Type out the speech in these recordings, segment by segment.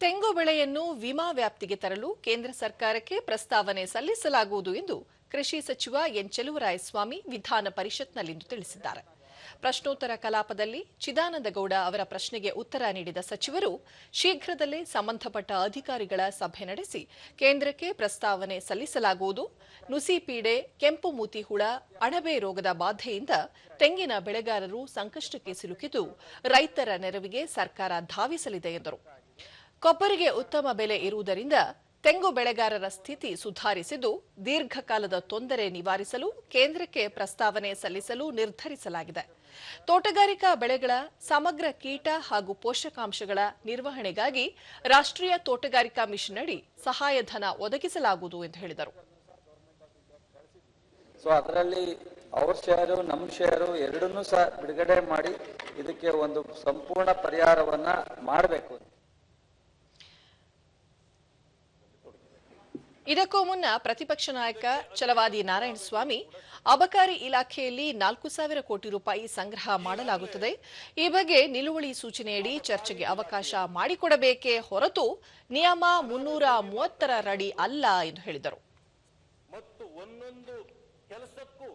ತೆಂಗು ಬೆಳೆಯನ್ನು ವಿಮಾ ವ್ಯಾಪ್ತಿಗೆ ತರಲು ಕೇಂದ್ರ ಸರ್ಕಾರಕ್ಕೆ ಪ್ರಸ್ತಾವನೆ ಸಲ್ಲಿಸಲಾಗುವುದು ಎಂದು ಕೃಷಿ ಸಚಿವ ಎನ್ ಚೆಲುವರಾಯಸ್ವಾಮಿ ವಿಧಾನ ಪರಿಷತ್ನಲ್ಲಿಂದು ತಿಳಿಸಿದ್ದಾರೆ. ಪ್ರಶ್ನೋತ್ತರ ಕಲಾಪದಲ್ಲಿ ಚಿದಾನಂದಗೌಡ ಅವರ ಪ್ರಶ್ನೆಗೆ ಉತ್ತರ ನೀಡಿದ ಸಚಿವರು, ಶೀಘ್ರದಲ್ಲೇ ಸಂಬಂಧಪಟ್ಟ ಅಧಿಕಾರಿಗಳ ಸಭೆ ನಡೆಸಿ ಕೇಂದ್ರಕ್ಕೆ ಪ್ರಸ್ತಾವನೆ ಸಲ್ಲಿಸಲಾಗುವುದು. ನುಸಿ ಪೀಡೆ ಕೆಂಪು ಮೂತಿ ಹುಳ ಅಣಬೆ ರೋಗದ ಬಾಧೆಯಿಂದ ತೆಂಗಿನ ಬೆಳೆಗಾರರು ಸಂಕಷ್ಟಕ್ಕೆ ಸಿಲುಕಿದ್ದು ರೈತರ ನೆರವಿಗೆ ಸರ್ಕಾರ ಧಾವಿಸಲಿದೆ ಎಂದರು. ಕೊಬ್ಬರಿಗೆ ಉತ್ತಮ ಬೆಲೆ ಇರುವುದರಿಂದ ತೆಂಗು ಬೆಳೆಗಾರರ ಸ್ಥಿತಿ ಸುಧಾರಿಸಿದ್ದು ದೀರ್ಘಕಾಲದ ತೊಂದರೆ ನಿವಾರಿಸಲು ಕೇಂದ್ರಕ್ಕೆ ಪ್ರಸ್ತಾವನೆ ಸಲ್ಲಿಸಲು ನಿರ್ಧರಿಸಲಾಗಿದೆ. ತೋಟಗಾರಿಕಾ ಬೆಳೆಗಳ ಸಮಗ್ರ ಕೀಟ ಹಾಗೂ ಪೋಷಕಾಂಶಗಳ ನಿರ್ವಹಣೆಗಾಗಿ ರಾಷ್ಟ್ರೀಯ ತೋಟಗಾರಿಕಾ ಮಿಷನ್ ಅಡಿ ಸಹಾಯಧನ ಒದಗಿಸಲಾಗುವುದು ಎಂದು ಹೇಳಿದರು. ಸೊ ಅದರಲ್ಲಿ ಅವ್ರ ಶೇರು ನಮ್ಮ ಶೇರು ಎರಡನ್ನೂ ಸಹ ಬಿಡುಗಡೆ ಮಾಡಿ ಇದಕ್ಕೆ ಒಂದು ಸಂಪೂರ್ಣ ಪರಿಹಾರವನ್ನ ಮಾಡಬೇಕು ಇದಕ್ಕೂ ಮುನ್ನ ಪ್ರತಿಪಕ್ಷ ನಾಯಕ ಛಲವಾದಿ ನಾರಾಯಣಸ್ವಾಮಿ ಅಬಕಾರಿ ಇಲಾಖೆಯಲ್ಲಿ ನಾಲ್ಕು ಸಾವಿರ ಕೋಟಿ ರೂಪಾಯಿ ಸಂಗ್ರಹ ಮಾಡಲಾಗುತ್ತದೆ. ಈ ಬಗ್ಗೆ ನಿಲುವಳಿ ಸೂಚನೆಯಡಿ ಚರ್ಚೆಗೆ ಅವಕಾಶ ಮಾಡಿಕೊಡಬೇಕೇ ಹೊರತು ನಿಯಮ ಮುನ್ನೂರ ಮೂವತ್ತರಡಿ ಅಲ್ಲ ಎಂದು ಹೇಳಿದರು. ಮತ್ತು ಒಂದೊಂದು ಕೆಲಸಕ್ಕೂ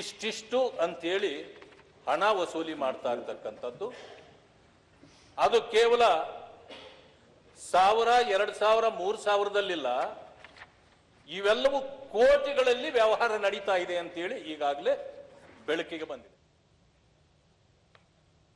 ಇಷ್ಟಿಷ್ಟು ಅಂತೇಳಿ ಹಣ ವಸೂಲಿ ಮಾಡ್ತಾ ಇರ್ತಕ್ಕಂಥದ್ದು. ಅದು ಕೇವಲ ಸಾವಿರ ಎರಡು ಸಾವಿರ ಮೂರು ಸಾವಿರದಲ್ಲಿಲ್ಲ. ಇವೆಲ್ಲವೂ ಕೋಟಿಗಳಲ್ಲಿ ವ್ಯವಹಾರ ನಡೀತಾ ಇದೆ ಅಂತೇಳಿ ಈಗಾಗಲೇ ಬೆಳಕಿಗೆ ಬಂದಿದೆ.